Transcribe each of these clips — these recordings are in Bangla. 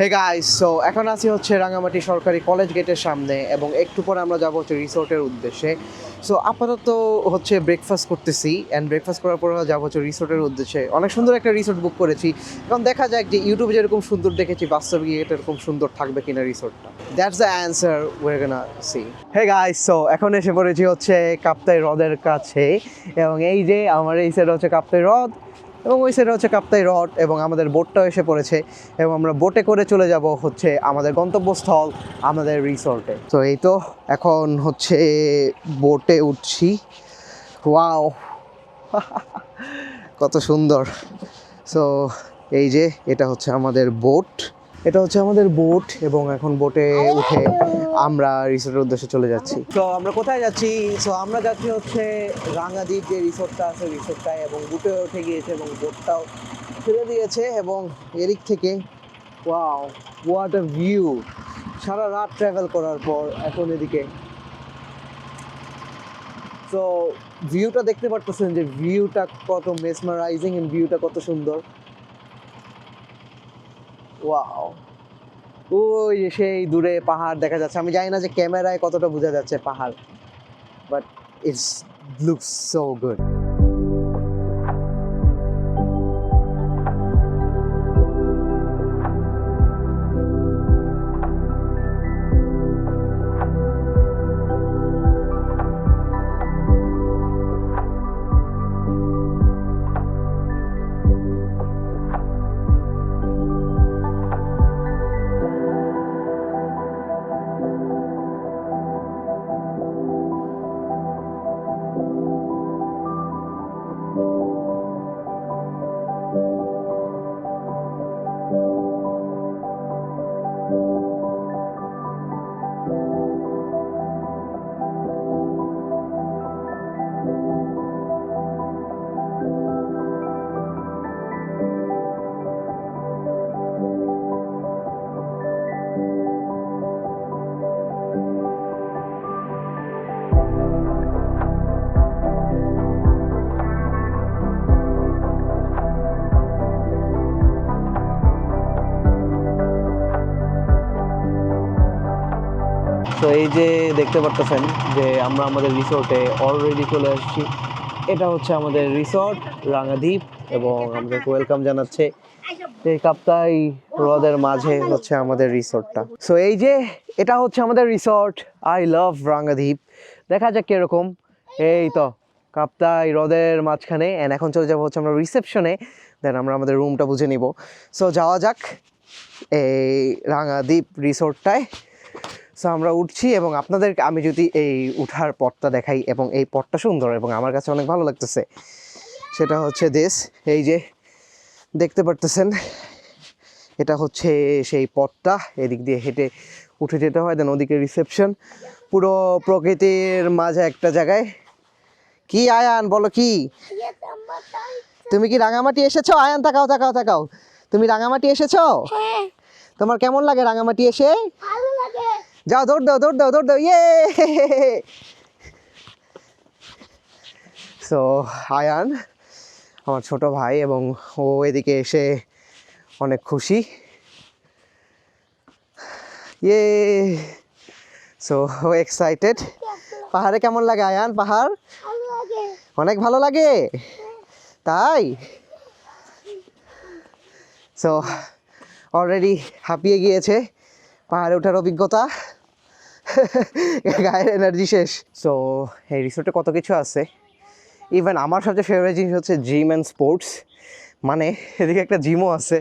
হে গাইস সো এখন আছি হচ্ছে রাঙামাটি সরকারি কলেজ গেটের সামনে এবং একটু পরে আমরা যাব হচ্ছে রিসোর্টের উদ্দেশ্যে। সো আপাতত হচ্ছে ব্রেকফাস্ট করতেছি অ্যান্ড ব্রেকফাস্ট করার পরে যাব হচ্ছে রিসোর্টের উদ্দেশ্যে। অনেক সুন্দর একটা রিসোর্ট বুক করেছি। এখন দেখা যাক যে ইউটিউবে যেরকম সুন্দর দেখেছি, বাস্তবে এটা এরকম সুন্দর থাকবে কিনা রিসোর্টটা that's the answer we're gonna see hey guys so এখন এসে পড়েছি হচ্ছে কাপ্তাই হ্রদের কাছে এবং এই যে আমার এই সাইড হচ্ছে কাপ্তাই হ্রদ। এবং ওই সাইডে হচ্ছে কাপ্তাই রড এবং আমাদের বোটটাও এসে পড়েছে এবং আমরা বোটে করে চলে যাব হচ্ছে আমাদের গন্তব্যস্থল, আমাদের রিসর্টে। তো এই তো এখন হচ্ছে বোটে উঠছি। ওয়াও! কত সুন্দর। সো এই যে এটা হচ্ছে আমাদের বোট। এটা হচ্ছে আমাদের বোট এবং এখন বোটে উঠে আমরা রিসোর্টের উদ্দেশ্যে চলে যাচ্ছি। তো আমরা কোথায় যাচ্ছি? সো আমরা যাচ্ছি হচ্ছে রাঙাদ্বীপ যে রিসোর্টটা আছে, রিসোর্টটায় এবং বুটে উঠে গিয়েছে এবং বোটটাও ছেড়ে দিয়েছে এবং এদিক থেকে ওয়াও হোয়াট আ ভিউ সারা রাত ট্রাভেল করার পর এখন এদিকে। তো ভিউটা দেখতে পারতেছেন যে ভিউটা কত মেসমারাইজিং এন্ড ভিউটা কত সুন্দর। ওয়াও ওই সেই দূরে পাহাড় দেখা যাচ্ছে। আমি জানি না যে ক্যামেরায় কতটা বোঝা যাচ্ছে পাহাড় but it's look so good যে দেখতে পারতেছেন যে আমরা আমাদের রিসোর্টে অলরেডি চলে আসছি। এটা হচ্ছে আমাদের রিসোর্ট রাঙাদ্বীপ এবং আমাদেরকে ওয়েলকাম জানাচ্ছে এই কাপ্তাই হ্রদের মাঝে হচ্ছে আমাদের রিসোর্টটা সো এই যে এটা হচ্ছে আমাদের রিসোর্ট আই লাভ রাঙাদ্বীপ। দেখা যাক কীরকম। এই তো, কাপ্তাই হ্রদের মাঝখানে অ্যান্ড এখন চলে যাব হচ্ছে আমরা রিসেপশনে দেন আমরা আমাদের রুমটা বুঝে নিব। সো যাওয়া যাক এই রাঙাদ্বীপ রিসোর্টটায় সো আমরা উঠছি এবং আপনাদের আমি যদি এই উঠার পথটা দেখাই এবং এই পথটা সুন্দর এবং আমার কাছে অনেক ভালো লাগতেছে সেটা হচ্ছে দেশ এই যে দেখতে পারতেছেন এটা হচ্ছে সেই পথটা এদিক দিয়ে হেঁটে উঠে যেতে হয় দেন ওদিকে রিসেপশন পুরো প্রকৃতির মাঝে একটা জায়গায়। কি আয়ান বলো কি? তুমি কি রাঙামাটি এসেছ? আয়ান তাকাও তাকাও তাকাও। তুমি রাঙামাটি এসেছ? হ্যাঁ। তোমার কেমন লাগে রাঙামাটি এসে? ভালো লাগে। যাও, দৌড় দাও দৌড় দাও দৌড় দাও ইয়ে! সো আয়ান, আমার ছোট ভাই এবং ও এদিকে এসে অনেক খুশি। ইয়ে! সো ও এক্সাইটেড পাহাড়ে কেমন লাগে আয়ান? পাহাড়? অনেক ভালো লাগে। তাই? সো অলরেডি হাঁপিয়ে গিয়েছে পাহাড়ে ওঠার অভিজ্ঞতা। গায়ের এনার্জি শেষ। সো এই রিসোর্টে কত কিছু আছে? ইভেন আমার সবচেয়ে ফেভারিট জিনিস হচ্ছে জিম অ্যান্ড স্পোর্টস মানে এদিকে একটা জিমও আছে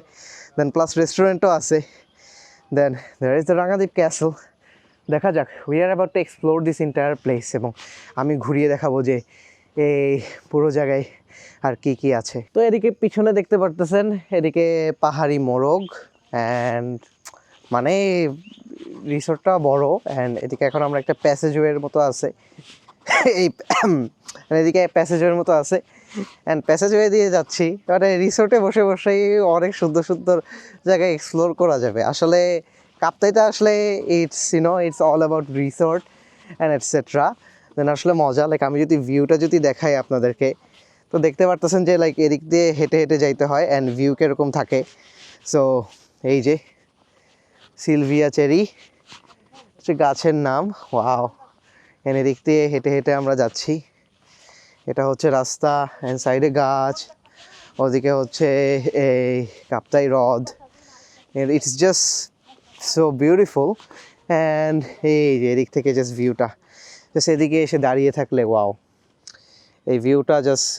দেন প্লাস রেস্টুরেন্টও আছে। Then there is the Rangadweep castle দেখা যাক we are about to explore this entire place এবং আমি ঘুরিয়ে দেখাবো যে এই পুরো জায়গায় আর কি কি আছে। তো এদিকে পিছনে দেখতে পারতেছেন, এদিকে পাহাড়ি মোরগ অ্যান্ড মানে রিসোর্টটা বড় অ্যান্ড এদিকে এখন আমরা একটা প্যাসেজওয়ের মতো আছে। এই এদিকে প্যাসেজওয়ের মতো আছে। অ্যান্ড প্যাসেজওয়ে দিয়ে যাচ্ছি। মানে রিসোর্টে বসে বসেই অনেক সুন্দর সুন্দর জায়গায় এক্সপ্লোর করা যাবে। আসলে কাপ্তাইতে আসলে it's you know it's all about resort and etcetera then আসলে মজা লাইক আমি যদি ভিউটা যদি দেখাই আপনাদেরকে, তো দেখতে পারতেছেন যে লাইক এদিক দিয়ে হেঁটে হেঁটে যাইতে হয় অ্যান্ড ভিউ কীরকম থাকে। সো এই যে। সিলভিয়া চেরি হচ্ছে গাছের নাম, ওয়াও। এনে দিক দিয়ে হেঁটে হেঁটে আমরা যাচ্ছি। এটা হচ্ছে রাস্তা অ্যান্ড সাইডে গাছ, ওদিকে হচ্ছে এই কাপ্তাই হ্রদ। It's just so beautiful and এই যে এদিক থেকে জাস্ট ভিউটা জাস্ট এদিকে এসে দাঁড়িয়ে থাকলে, ওয়াও। এই ভিউটা জাস্ট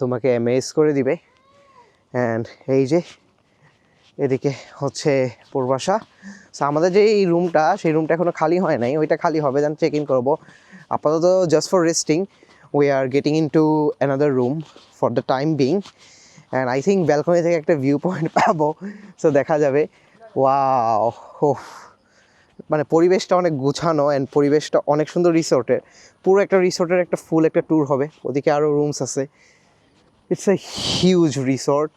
তোমাকে অ্যামেজ করে দিবে। অ্যান্ড এই যে এদিকে হচ্ছে পূর্বাশা। সো আমাদের যে এই রুমটা সেই রুমটা এখনও খালি হয় নাই, ওইটা খালি হবে দেন চেক ইন করব। আপাতত just for resting we are getting into another room for the time being and I think balcony থেকে একটা ভিউ পয়েন্ট পাবো। সো দেখা যাবে। ওয়াও হো মানে পরিবেশটা অনেক গুছানো অ্যান্ড পরিবেশটা অনেক সুন্দর রিসোর্টের পুরো একটা রিসোর্টের একটা ফুল একটা ট্যুর হবে। ওদিকে আরও রুমস আছে। ইটস এ হিউজ রিসর্ট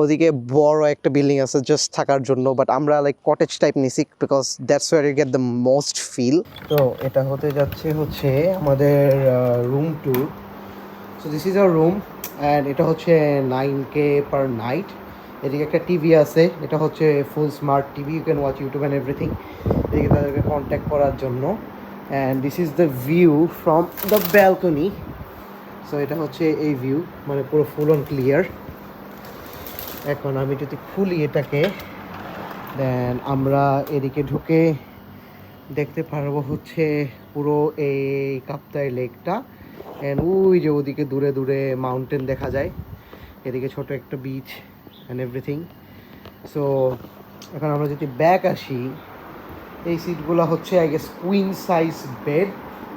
ওদিকে বড় একটা বিল্ডিং আছে জাস্ট থাকার জন্য বাট আমরা লাইক কটেজ টাইপ নিছি because that's where you get the most feel তো এটা হতে যাচ্ছে হচ্ছে আমাদের room tour so this is our room and এটা হচ্ছে নাইন কে পার নাইট এদিকে একটা টিভি আছে, এটা হচ্ছে full smart TV you can watch YouTube and everything এদিকে তাদেরকে কন্ট্যাক্ট করার জন্য। And this is the view from the balcony so এটা হচ্ছে এই ভিউ মানে পুরো ফুল অন ক্লিয়ার এখন আমি যদি খুলি এটাকে দেন আমরা এদিকে ঢুকে দেখতে পারব হচ্ছে পুরো এই কাপ্তাই লেকটা। অ্যান্ড ওই যে ওদিকে দূরে দূরে মাউন্টেন দেখা যায়। এদিকে ছোট একটা বিচ অ্যান্ড এভরিথিং সো এখন আমরা যদি ব্যাক আসি, এই সিটগুলো হচ্ছে I guess queen size bed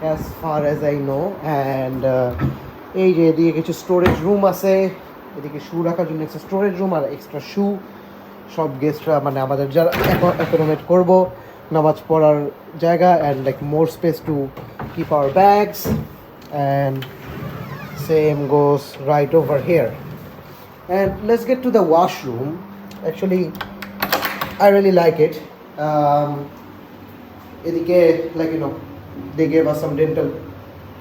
as far as I know and এই যে এদিকে কিছু স্টোরেজ রুম আছে। এদিকে শু রাখার জন্য একটা স্টোরেজ রুম আর এক্সট্রা শু সব গেস্টরা মানে আমাদের যারা অ্যাকোমোডেট করব, নামাজ পড়ার জায়গা and like more space to keep our bags and same goes right over here and let's get to the washroom actually I really like it এদিকে like you know they gave us some dental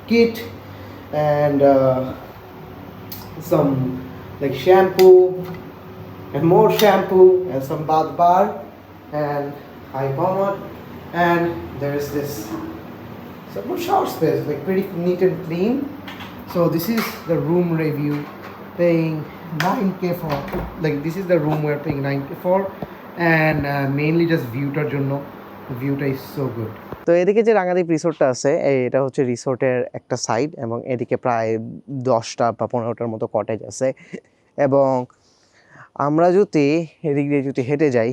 kit and some like shampoo and more shampoo and some bath bar and high pomade and there is this some more shower space like pretty neat and clean so this is the room review paying 9k for like this is the room we're paying 9k for and uh, mainly just viewটার জন্য ভিউটা is so good তো এদিকে যে রাঙাদ্বীপ রিসোর্টটা আছে এটা হচ্ছে রিসোর্টের একটা সাইড এবং এদিকে প্রায় দশটা বা পনেরোটার মতো কটেজ আছে। এবং আমরা যদি এদিক দিয়ে যদি হেঁটে যাই,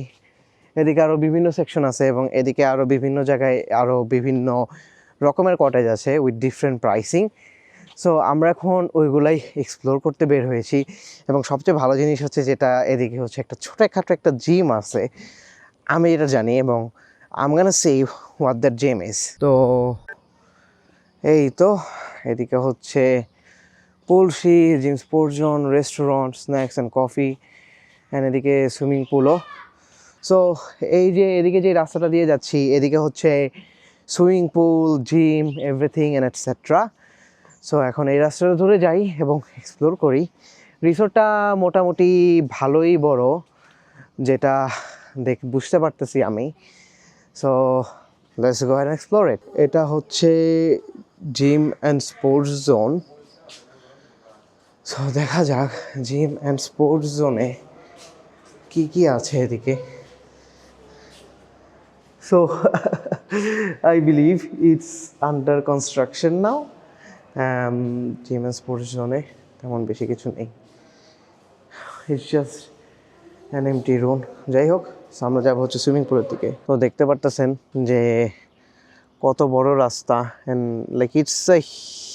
এদিকে আরও বিভিন্ন সেকশন আছে এবং এদিকে আরও বিভিন্ন জায়গায় আরও বিভিন্ন রকমের কটেজ আছে উইথ ডিফারেন্ট প্রাইসিং সো আমরা এখন ওইগুলাই এক্সপ্লোর করতে বের হয়েছি এবং সবচেয়ে ভালো জিনিস হচ্ছে যেটা এদিকে হচ্ছে একটা ছোটোখাটো একটা জিম আছে। আমি এটা জানি এবং আম gonna say what that gem is তো এই তো, এদিকে হচ্ছে পুলসি gym sports zone restaurant snacks and coffee and এদিকে সুইমিং পুলও সো এই যে, এদিকে যে রাস্তাটা দিয়ে যাচ্ছি, এদিকে হচ্ছে swimming pool gym everything and etcetera so এখন এই রাস্তাটা ধরে যাই এবং এক্সপ্লোর করি। রিসোর্টটা মোটামুটি ভালোই বড়, যেটা দেখ, বুঝতে পারতেছি আমি। So let's go and explore it এটা হচ্ছে gym and sports zone so দেখা যাক জিম অ্যান্ড স্পোর্টস জোনে কি কি আছে এদিকে so I believe it's under construction now gym and sports জোনে তেমন বেশি কিছু নেই। It's just an empty room যাই হোক আমরা যাব হচ্ছে সুইমিং পুলের দিকে। তো দেখতে পারতেছেন যে কত বড় রাস্তা and like it's a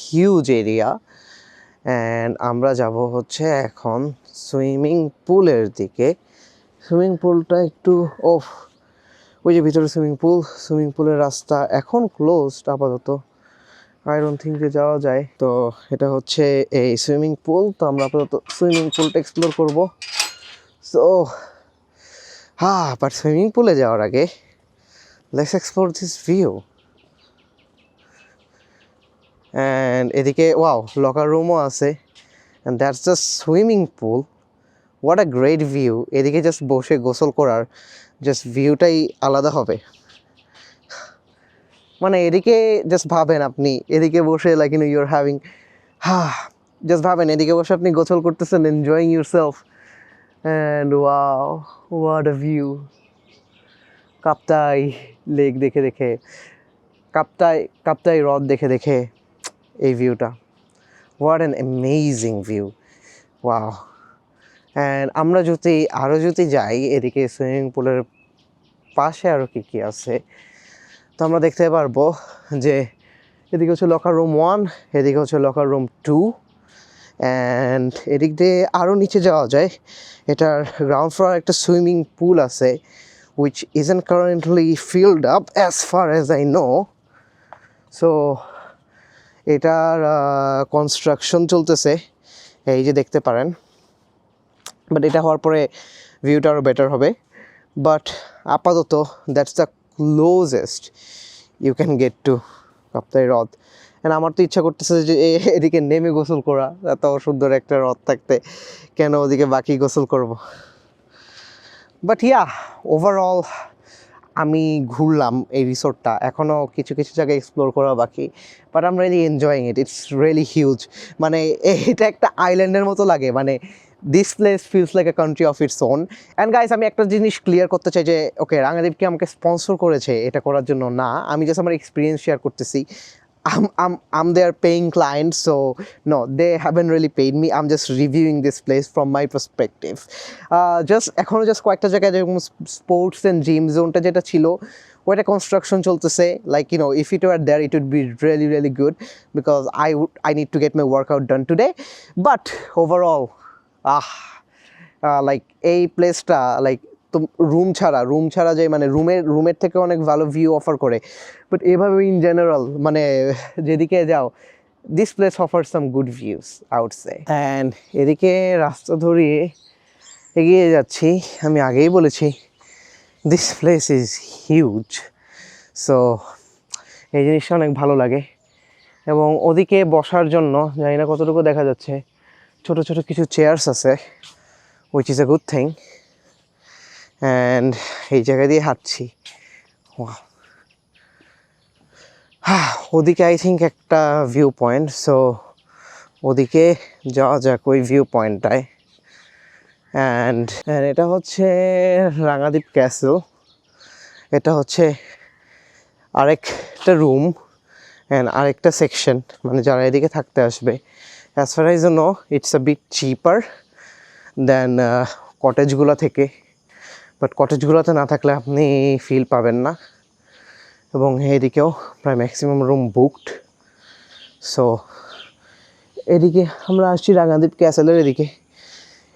huge area and আমরা যাব হচ্ছে এখন সুইমিং পুলের দিকে। সুইমিং পুলটা একটু ওফ ওই যে ভিতরে সুইমিং পুল সুইমিং পুলের রাস্তা এখন ক্লোজড আপাতত। ডোন্ট থিঙ্ক যে যাওয়া যায়। তো এটা হচ্ছে এই সুইমিং পুল তো আমরা আপাতত সুইমিং পুলটা এক্সপ্লোর করব। সো হ্যাঁ বাট সুইমিং পুলে যাওয়ার আগে let's explore this view and এদিকে ওয়াও লকার রুমও আছে and that's the swimming pool what a great view এদিকে জাস্ট বসে গোসল করার জাস্ট ভিউটাই আলাদা হবে। মানে এদিকে জাস্ট ভাবেন আপনি, এদিকে বসে লাইক ইউ ইউর হ্যাভিং হা জাস্ট ভাবেন, এদিকে বসে আপনি গোসল করতেছেন enjoying yourself and wow what a view Kaptai lake দেখে দেখে কাপ্তাই কাপ্তাই হ্রদ দেখে দেখে এই ভিউটা what an amazing view wow and আমরা যদি আরও যদি যাই, এদিকে সুইমিং পুলের পাশে আরও কী কী আছে, তো আমরা দেখতে পারব যে এদিকে হচ্ছে লকার রুম ওয়ান এদিকে হচ্ছে লকার রুম টু অ্যান্ড এদিক দিয়ে আরও নিচে যাওয়া যায়। এটার গ্রাউন্ড ফ্লোর একটা সুইমিং পুল আছে, which isn't currently filled up as far as I know so এটার কনস্ট্রাকশন চলতেছে, এই যে দেখতে পারেন। বাট এটা হওয়ার পরে ভিউটা আরও বেটার হবে। বাট আপাতত that's the closest you can get to Kaptai হ্রদ অ্যান্ড আমার তো ইচ্ছা করতেছে যে এদিকে নেমে গোসল করা। এত সুন্দর একটা হ্রদ থাকতে। কেন ওদিকে বাকি গোসল করব? বাট ইয়া ওভারঅল আমি ঘুরলাম এই রিসোর্টটা। এখনও কিছু কিছু জায়গায় এক্সপ্লোর করা বাকি। But um really enjoying it it's really huge মানে এটা একটা আইল্যান্ডের মতো লাগে। মানে this place feels like a country of its own and guys আমি একটা জিনিস ক্লিয়ার করতে চাই যে ওকে রাঙাদেব কি আমাকে স্পন্সর করেছে এটা করার জন্য না। আমি জাস্ট আমার এক্সপিরিয়েন্স শেয়ার করতেছি। I'm, I'm, I'm their paying client, so no, they haven't really paid me. I'm just reviewing this place from my perspective. Uh, just এখনও জাস্ট কয়েকটা জায়গায় যেরকম স্পোর্টস অ্যান্ড জিম জোনটা যেটা ছিল ওইটা কনস্ট্রাকশন চলতেছে like you know if it were there it would be really really good because I would I need to get my workout done today but overall ah like এই প্লেসটা লাইক তো রুম ছাড়া রুম ছাড়া যে মানে রুমের রুমের থেকে অনেক ভালো ভিউ অফার করে। বাট এভাবে ইন জেনারেল মানে যেদিকে যাও this place offer some good views আউটসে and এদিকে রাস্তা ধরিয়ে এগিয়ে যাচ্ছি, আমি আগেই বলেছি this place is huge so এই জিনিসটা অনেক ভালো লাগে। এবং ওদিকে বসার জন্য, জানি না কতটুকু দেখা যাচ্ছে, ছোট ছোট কিছু চেয়ার্স আছে which is a good thing and এই জায়গা দিয়ে হাঁটছি. হ্যাঁ, ওদিকে আই থিঙ্ক একটা ভিউ পয়েন্ট সো ওদিকে যাওয়া যাক ওই ভিউ পয়েন্টটায় অ্যান্ড এটা হচ্ছে রাঙাদ্বীপ ক্যাসেল এটা হচ্ছে আরেকটা রুম অ্যান্ড আরেকটা সেকশন মানে যারা এদিকে থাকতে আসবে। As far I's know it's a bit cheaper than কটেজগুলো থেকে। বাট কটেজগুলোতে না থাকলে আপনি ফিল পাবেন না। এবং এদিকেও প্রায় ম্যাক্সিমাম রুম বুকড সো এদিকে আমরা আসছি রাঙাদ্বীপ ক্যাসেলের এদিকে।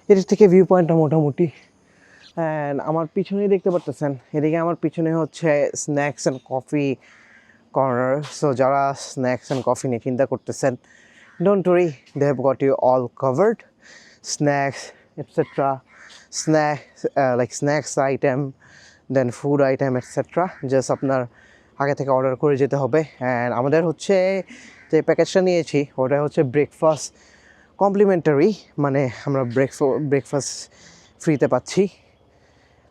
এদিক থেকে ভিউ পয়েন্টটা মোটামুটি। অ্যান্ড আমার পিছনেই দেখতে পারতেছেন। এদিকে আমার পিছনে হচ্ছে snacks and coffee corner so যারা স্ন্যাক্স অ্যান্ড কফি নিয়ে চিন্তা করতেছেন don't worry they have got you all covered snacks etcetera snacks like snacks item then food item etcetera just আপনার আগে থেকে অর্ডার করে যেতে হবে। অ্যান্ড আমাদের হচ্ছে যে প্যাকেজটা নিয়েছি, ওটা হচ্ছে ব্রেকফাস্ট কমপ্লিমেন্টারি মানে আমরা ব্রেকফা ব্রেকফাস্ট ফ্রিতে পাচ্ছি।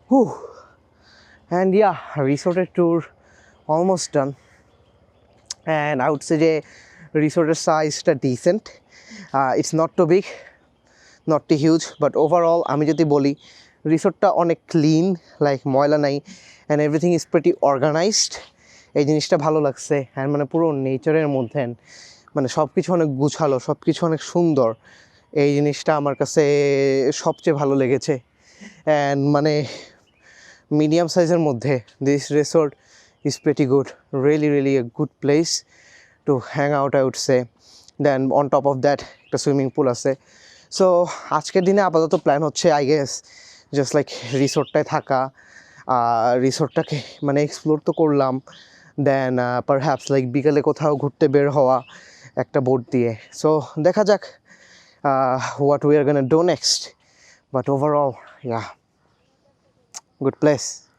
হু অ্যান্ড ইয়া রিসোর্টের tour almost done and I'd say যে রিসোর্টের সাইজটা decent it's not too big not too huge but overall আমি যদি বলি, রিসোর্টটা অনেক ক্লিন লাইক ময়লা নাই and everything is pretty organized এই জিনিসটা ভালো লাগছে অ্যান্ড মানে পুরো নেচারের মধ্যে মানে সব কিছু অনেক গুছালো সব কিছু অনেক সুন্দর। এই জিনিসটা আমার কাছে সবচেয়ে ভালো লেগেছে। অ্যান্ড মানে মিডিয়াম সাইজের মধ্যে this resort is pretty good really really a good place to hang out I say then on top of that একটা সুইমিং পুল আছে। সো আজকের দিনে আপাতত প্ল্যান হচ্ছে আই গেস জাস্ট লাইক রিসোর্টটায় থাকা রিসোর্টটাকে মানে এক্সপ্লোর তো করলাম দেন পার হ্যাপস লাইক বিকালে কোথাও ঘুরতে বের হওয়া একটা বোট দিয়ে। সো দেখা যাক what we are gonna do next but overall yeah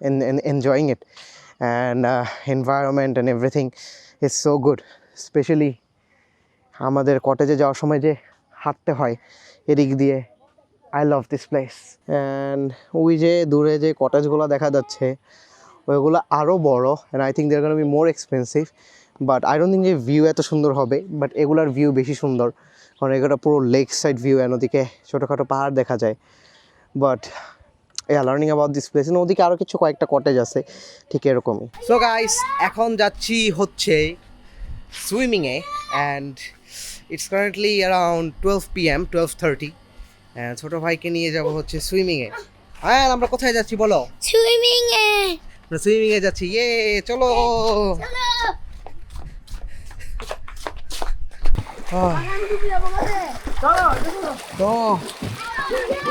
and, and enjoying it. And uh, environment and everything is so good especially আমাদের কটেজে যাওয়ার সময় যে হাঁটতে হয়। এদিক দিয়ে I love this place and ওই যে দূরে যে কটেজগুলো দেখা যাচ্ছে, ওইগুলো আরও বড় and I think they're gonna be more expensive but I don't think যে ভিউ এত সুন্দর হবে বাট এগুলার ভিউ বেশি সুন্দর, কারণ এগুলো পুরো লেক সাইড ভিউ অ্যান্ড ওদিকে ছোটোখাটো পাহাড় দেখা যায়। But yeah learning about this place ওদিকে আরও কিছু কয়েকটা কটেজ আছে, ঠিক এরকমই। সো গাইস এখন যাচ্ছি হচ্ছে সুইমিংয়ে and it's currently around twelve P M twelve thirty হ্যাঁ ছোটো ভাইকে নিয়ে যাব হচ্ছে সুইমিংয়ে হ্যাঁ আমরা কোথায় যাচ্ছি বলো? সুইমিং এ। আমরা সুইমিংয়ে যাচ্ছি ইয়ে চলো। তো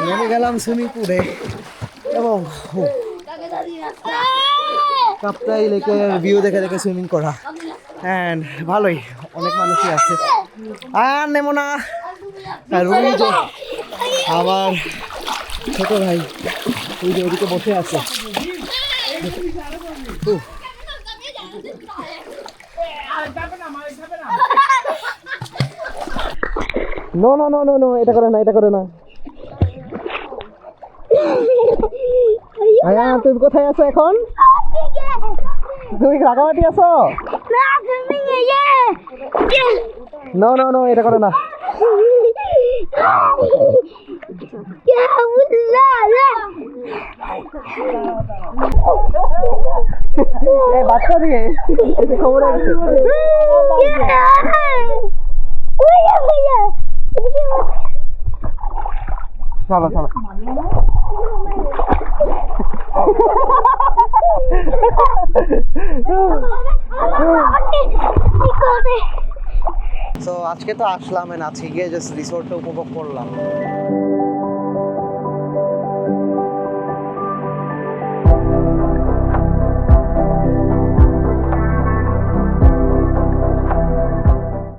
নেমে গেলাম সুইমিং পুলে এবং কাপ্তাই লেকের ভিউ দেখে দেখে সুইমিং করা। অ্যান্ড ভালোই অনেক মানুষই আছে। আর নেমো না। ওই যে আমার ছোট ভাই ওই যে ওদিকে বসে আছে। No no no no no এটা করে না এটা করে না। আয়া তুমি কোথায় আছো এখন? তুমি রাগামাটি আছো? নো নো নো এটা করে না ইয়া উল্লা লা এই বাচ্চা দিয়ে খবর আছে ইয়া ওয়া ওয়া এদিকে চলো চলো কি করে তো আজকে তো আসলাম এন্ড আজকে গিয়ে জাস্ট রিসোর্টটা উপভোগ করলাম।